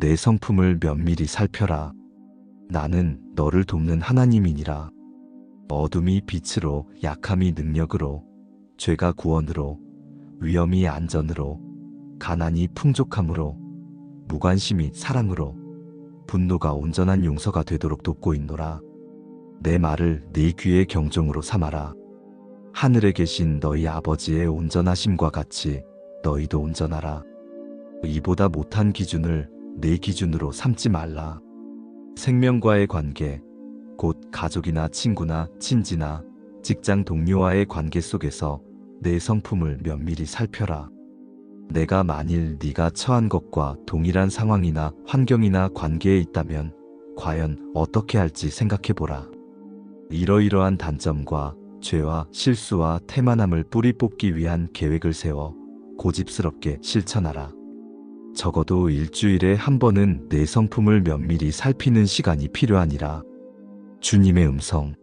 내 성품을 면밀히 살펴라. 나는 너를 돕는 하나님이니라. 어둠이 빛으로, 약함이 능력으로, 죄가 구원으로, 위험이 안전으로, 가난이 풍족함으로, 무관심이 사랑으로, 분노가 온전한 용서가 되도록 돕고 있노라. 내 말을 네 귀의 경종으로 삼아라. 하늘에 계신 너희 아버지의 온전하심과 같이 너희도 온전하라. 이보다 못한 기준을 내 기준으로 삼지 말라. 생명과의 관계, 곧 가족이나 친구나 친지나 직장 동료와의 관계 속에서 내 성품을 면밀히 살펴라. 내가 만일 네가 처한 것과 동일한 상황이나 환경이나 관계에 있다면 과연 어떻게 할지 생각해 보라. 이러이러한 단점과 죄와 실수와 태만함을 뿌리 뽑기 위한 계획을 세워 고집스럽게 실천하라. 적어도 일주일에 한 번은 내 성품을 면밀히 살피는 시간이 필요하니라. 주님의 음성